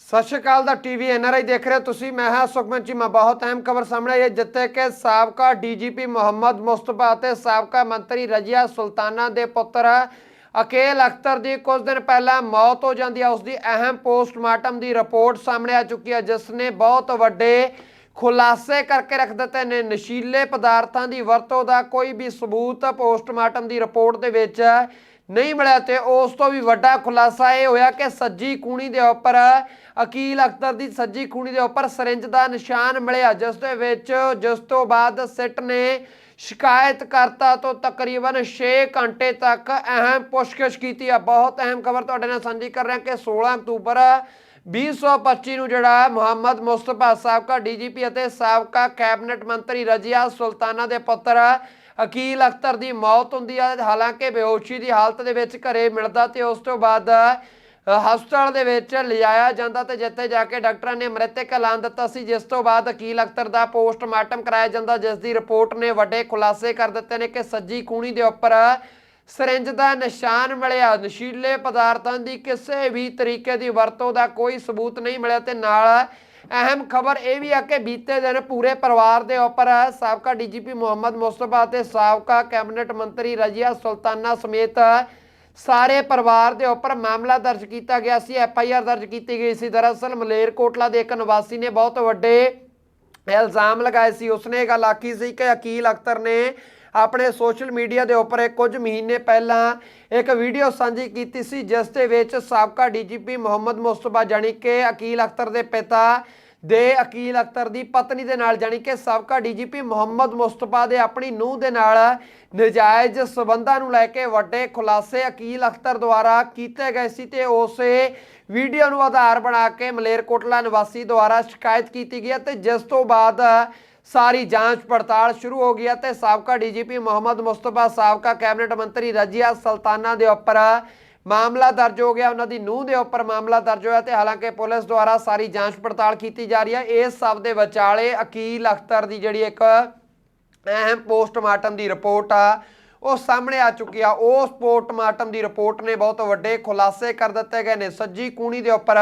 ਸਤਿ ਸ਼੍ਰੀ ਅਕਾਲ ਦਾ TV NRI ਦੇਖ ਰਹੇ ਹੋ ਤੁਸੀਂ। ਮੈਂ ਹਾਂ ਸੁਖਮਨ ਚੀਮਾ ਬਹੁਤ ਅਹਿਮ ਖਬਰ ਸਾਹਮਣੇ ਆਈ ਹੈ, ਜਿੱਥੇ ਕਿ ਸਾਬਕਾ ਡੀਜੀਪੀ ਮੁਹੰਮਦ ਮੁਸਤਫਾ ਅਤੇ ਸਾਬਕਾ ਮੰਤਰੀ ਰਜੀਆ ਸੁਲਤਾਨਾ ਦੇ ਪੁੱਤਰ ਅਕੇਲ ਅਖਤਰ ਦੀ ਕੁਝ ਦਿਨ ਪਹਿਲਾਂ ਮੌਤ ਹੋ ਜਾਂਦੀ ਹੈ। ਉਸ ਦੀ ਅਹਿਮ ਪੋਸਟਮਾਰਟਮ ਦੀ ਰਿਪੋਰਟ ਸਾਹਮਣੇ ਆ ਚੁੱਕੀ ਹੈ, ਜਿਸ ਨੇ ਬਹੁਤ ਵੱਡੇ ਖੁਲਾਸੇ ਕਰਕੇ ਰੱਖ ਦਿੱਤੇ ਨੇ। ਨਸ਼ੀਲੇ ਪਦਾਰਥਾਂ ਦੀ ਵਰਤੋਂ ਦਾ ਕੋਈ ਵੀ ਸਬੂਤ ਪੋਸਟਮਾਰਟਮ ਦੀ ਰਿਪੋਰਟ ਦੇ ਵਿੱਚ ਨਹੀਂ ਮਿਲਿਆ ਤੇ ਉਸ ਤੋਂ ਵੀ ਵੱਡਾ ਖੁਲਾਸਾ ਇਹ ਹੋਇਆ ਕਿ ਸੱਜੀ ਕੂਣੀ ਦੇ ਉੱਪਰ, ਅਕੀਲ ਅਖਤਰ ਦੀ ਸੱਜੀ ਕੂਣੀ ਦੇ ਉੱਪਰ ਸਰਿੰਜ ਦਾ ਨਿਸ਼ਾਨ ਮਿਲਿਆ, ਜਿਸ ਦੇ ਵਿੱਚ ਜਿਸ ਤੋਂ ਬਾਅਦ ਸਿੱਟ ਨੇ ਸ਼ਿਕਾਇਤਕਰਤਾ ਤੋਂ ਤਕਰੀਬਨ 6 ਘੰਟੇ ਤੱਕ ਅਹਿਮ ਪੁੱਛਗਿੱਛ ਕੀਤੀ। ਹੈ ਬਹੁਤ ਅਹਿਮ ਖਬਰ ਤੁਹਾਡੇ ਨਾਲ ਸਾਂਝੀ ਕਰ ਰਿਹਾ ਕਿ 16 ਅਕਤੂਬਰ 2025 ਨੂੰ ਜਿਹੜਾ ਮੁਹੰਮਦ ਮੁਸਤਫਾ ਸਾਬਕਾ ਡੀਜੀਪੀ ਅਤੇ ਸਾਬਕਾ ਕੈਬਨਿਟ ਮੰਤਰੀ ਰਜੀਆ ਸੁਲਤਾਨਾ ਦੇ ਪੁੱਤਰ ਅਕੀਲ ਅਖਤਰ ਦੀ ਮੌਤ ਹੁੰਦੀ ਹੈ ਹਾਲਾਂਕਿ ਬੇਹੋਸ਼ੀ ਦੀ ਹਾਲਤ ਦੇ ਵਿੱਚ ਘਰੇ ਮਿਲਦਾ ਤੇ ਉਸ ਤੋਂ ਬਾਅਦ ਹਸਪਤਾਲ ਦੇ ਵਿੱਚ ਲਿਜਾਇਆ ਜਾਂਦਾ ਤੇ ਜਿੱਥੇ ਜਾ ਕੇ ਡਾਕਟਰਾਂ ਨੇ ਮ੍ਰਿਤਕ ਐਲਾਨ ਦਿੱਤਾ ਸੀ, ਜਿਸ ਤੋਂ ਬਾਅਦ ਅਕੀਲ ਅਖਤਰ ਦਾ ਪੋਸਟਮਾਰਟਮ ਕਰਾਇਆ ਜਾਂਦਾ, ਜਿਸ ਦੀ ਰਿਪੋਰਟ ਨੇ ਵੱਡੇ ਖੁਲਾਸੇ ਕਰ ਦਿੱਤੇ ਨੇ ਕਿ ਸੱਜੀ ਕੂਣੀ ਦੇ ਉੱਪਰ ਸਰਿੰਜ ਦਾ ਨਿਸ਼ਾਨ ਮਿਲਿਆ। ਨਸ਼ੀਲੇ ਪਦਾਰਥਾਂ ਦੀ ਕਿਸੇ ਵੀ ਤਰੀਕੇ ਦੀ ਵਰਤੋਂ ਦਾ ਕੋਈ ਸਬੂਤ ਨਹੀਂ ਮਿਲਿਆ ਤੇ ਨਾਲ ਅਹਿਮ ਖਬਰ ਇਹ ਵੀ ਆ ਕਿ ਬੀਤੇ ਦਿਨ ਪੂਰੇ ਪਰਿਵਾਰ ਦੇ ਉੱਪਰ ਸਾਬਕਾ ਡੀਜੀਪੀ ਮੁਹੰਮਦ ਮੁਸਤਫਾ ਤੇ ਸਾਬਕਾ ਕੈਬਨਿਟ ਮੰਤਰੀ ਰਜੀਆ ਸੁਲਤਾਨਾ ਸਮੇਤ ਸਾਰੇ ਪਰਿਵਾਰ ਦੇ ਉੱਪਰ ਮਾਮਲਾ ਦਰਜ ਕੀਤਾ ਗਿਆ ਸੀ, ਐਫ ਆਈ ਆਰ ਦਰਜ ਕੀਤੀ ਗਈ ਸੀ। ਦਰਅਸਲ ਮਲੇਰਕੋਟਲਾ ਦੇ ਇੱਕ ਨਿਵਾਸੀ ਨੇ ਬਹੁਤ ਵੱਡੇ ਇਲਜ਼ਾਮ ਲਗਾਏ ਸੀ। ਉਸਨੇ ਇਹ ਗੱਲ ਆਖੀ ਸੀ ਕਿ ਅਕੀਲ ਅਖਤਰ ਨੇ ਆਪਣੇ ਸੋਸ਼ਲ ਮੀਡੀਆ ਦੇ ਉੱਪਰ ਕੁਝ ਮਹੀਨੇ ਪਹਿਲਾਂ ਇੱਕ ਵੀਡੀਓ ਸਾਂਝੀ ਕੀਤੀ ਸੀ, ਜਿਸ ਦੇ ਵਿੱਚ ਸਾਬਕਾ ਡੀਜੀਪੀ ਮੁਹੰਮਦ ਮੁਸਤਫਾ ਜਾਣੀ ਕਿ ਅਕੀਲ ਅਖਤਰ ਦੇ ਪਿਤਾ ਦੇ ਅਕੀਲ ਅਖਤਰ ਦੀ ਪਤਨੀ ਦੇ ਨਾਲ ਜਾਣੀ ਕਿ ਸਾਬਕਾ ਡੀਜੀਪੀ ਮੁਹੰਮਦ ਮੁਸਤਫਾ ਦੇ ਆਪਣੀ ਨੂੰਹ ਦੇ ਨਾਲ ਨਜਾਇਜ਼ ਸਬੰਧਾਂ ਨੂੰ ਲੈ ਕੇ ਵੱਡੇ ਖੁਲਾਸੇ ਅਕੀਲ ਅਖਤਰ ਦੁਆਰਾ ਕੀਤੇ ਗਏ ਸੀ ਤੇ ਉਸੇ ਵੀਡੀਓ ਨੂੰ ਆਧਾਰ ਬਣਾ ਕੇ ਮਲੇਰਕੋਟਲਾ ਨਿਵਾਸੀ ਦੁਆਰਾ ਸ਼ਿਕਾਇਤ ਕੀਤੀ ਗਈ ਹੈ ਤੇ ਜਿਸ ਤੋਂ ਬਾਅਦ ਸਾਰੀ ਜਾਂਚ ਪੜਤਾਲ ਸ਼ੁਰੂ ਹੋ ਗਈ ਹੈ ਤੇ ਸਾਬਕਾ ਡੀਜੀਪੀ ਮੁਹੰਮਦ ਮੁਸਤਫਾ, ਸਾਬਕਾ ਕੈਬਨਿਟ ਮੰਤਰੀ ਰਜੀਆ ਸੁਲਤਾਨਾ ਦੇ ਉੱਪਰ ਮਾਮਲਾ ਦਰਜ ਹੋ ਗਿਆ। ਉਹਨਾਂ ਦੀ ਨੂੰਹ ਦੇ ਉੱਪਰ ਮਾਮਲਾ ਦਰਜ ਹੋਇਆ ਤੇ ਹਾਲਾਂਕਿ ਪੁਲਿਸ ਦੁਆਰਾ ਸਾਰੀ ਜਾਂਚ ਪੜਤਾਲ ਕੀਤੀ ਜਾ ਰਹੀ ਹੈ। ਇਸ ਸਭ ਦੇ ਵਿਚਾਲੇ ਅਕੀਲ ਅਖਤਰ ਦੀ ਜਿਹੜੀ ਇੱਕ ਅਹਿਮ ਪੋਸਟਮਾਰਟਮ ਦੀ ਰਿਪੋਰਟ ਆ ਉਹ ਸਾਹਮਣੇ ਆ ਚੁੱਕੀ ਆ। ਉਸ ਪੋਸਟਮਾਰਟਮ ਦੀ ਰਿਪੋਰਟ ਨੇ ਬਹੁਤ ਵੱਡੇ ਖੁਲਾਸੇ ਕਰ ਦਿੱਤੇ ਗਏ ਨੇ। ਸੱਜੀ ਕੂਣੀ ਦੇ ਉੱਪਰ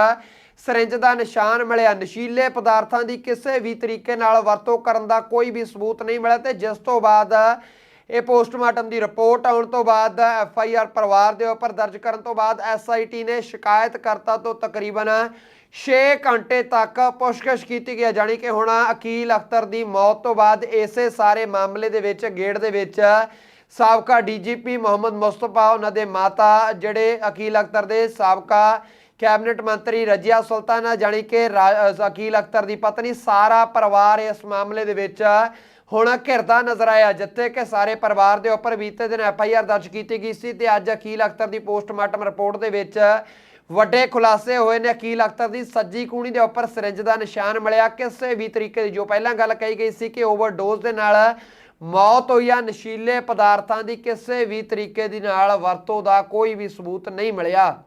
ਸਰਿੰਜ ਦਾ ਨਿਸ਼ਾਨ ਮਿਲਿਆ। ਨਸ਼ੀਲੇ ਪਦਾਰਥਾਂ ਦੀ ਕਿਸੇ ਵੀ ਤਰੀਕੇ ਨਾਲ ਵਰਤੋਂ ਕਰਨ ਦਾ ਕੋਈ ਵੀ ਸਬੂਤ ਨਹੀਂ ਮਿਲਿਆ ਤੇ ਜਿਸ ਤੋਂ ਬਾਅਦ ਇਹ ਪੋਸਟਮਾਰਟਮ ਦੀ ਰਿਪੋਰਟ ਆਉਣ ਤੋਂ ਬਾਅਦ ਐਫ ਆਈ ਆਰ ਪਰਿਵਾਰ ਦੇ ਉੱਪਰ ਦਰਜ ਕਰਨ ਤੋਂ ਬਾਅਦ ਐਸ ਆਈ ਟੀ ਨੇ ਸ਼ਿਕਾਇਤਕਰਤਾ ਤੋਂ ਤਕਰੀਬਨ 6 ਘੰਟੇ ਤੱਕ ਪੁੱਛਗਿੱਛ ਕੀਤੀ ਗਈ ਹੈ। ਜਾਣੀ ਕਿ ਹੁਣ ਅਕੀਲ ਅਖਤਰ ਦੀ ਮੌਤ ਤੋਂ ਬਾਅਦ ਇਸੇ ਸਾਰੇ ਮਾਮਲੇ ਦੇ ਵਿੱਚ, ਗੇੜ ਦੇ ਵਿੱਚ ਸਾਬਕਾ ਡੀਜੀਪੀ ਮੁਹੰਮਦ ਮੁਸਤਫਾ, ਉਹਨਾਂ ਦੇ ਮਾਤਾ ਜਿਹੜੇ ਅਕੀਲ ਅਖਤਰ ਦੇ ਸਾਬਕਾ ਕੈਬਨਿਟ ਮੰਤਰੀ ਰਜੀਆ ਸੁਲਤਾਨਾ, ਜਾਣੀ ਕਿ ਰਾ- ਅਕੀਲ ਅਖਤਰ ਦੀ ਪਤਨੀ, ਸਾਰਾ ਪਰਿਵਾਰ ਇਸ ਮਾਮਲੇ ਦੇ ਵਿੱਚ ਹੁਣ ਘਿਰਦਾ ਨਜ਼ਰ ਆਇਆ, ਜਿੱਥੇ ਕਿ ਸਾਰੇ ਪਰਿਵਾਰ ਦੇ ਉੱਪਰ ਬੀਤੇ ਦਿਨ ਐਫ ਆਈ ਆਰ ਦਰਜ ਕੀਤੀ ਗਈ ਸੀ ਤੇ ਅੱਜ ਅਕੀਲ ਅਖਤਰ ਦੀ ਪੋਸਟਮਾਰਟਮ ਰਿਪੋਰਟ ਦੇ ਵਿੱਚ ਵੱਡੇ ਖੁਲਾਸੇ ਹੋਏ ਨੇ। ਅਕੀਲ ਅਖਤਰ ਦੀ ਸੱਜੀ ਕੂਣੀ ਦੇ ਉੱਪਰ ਸਿਰਿੰਜ ਦਾ ਨਿਸ਼ਾਨ ਮਿਲਿਆ। ਕਿਸੇ ਵੀ ਤਰੀਕੇ ਦੀ ਜੋ ਪਹਿਲਾਂ ਗੱਲ ਕਹੀ ਗਈ ਸੀ ਕਿ ਓਵਰਡੋਜ਼ ਦੇ ਨਾਲ ਮੌਤ ਹੋਈ ਨਸ਼ੀਲੇ ਪਦਾਰਥਾਂ ਦੀ ਕਿਸੇ ਵੀ ਤਰੀਕੇ ਦੀ ਨਾਲ ਵਰਤੋਂ ਦਾ ਕੋਈ ਵੀ ਸਬੂਤ ਨਹੀਂ ਮਿਲਿਆ।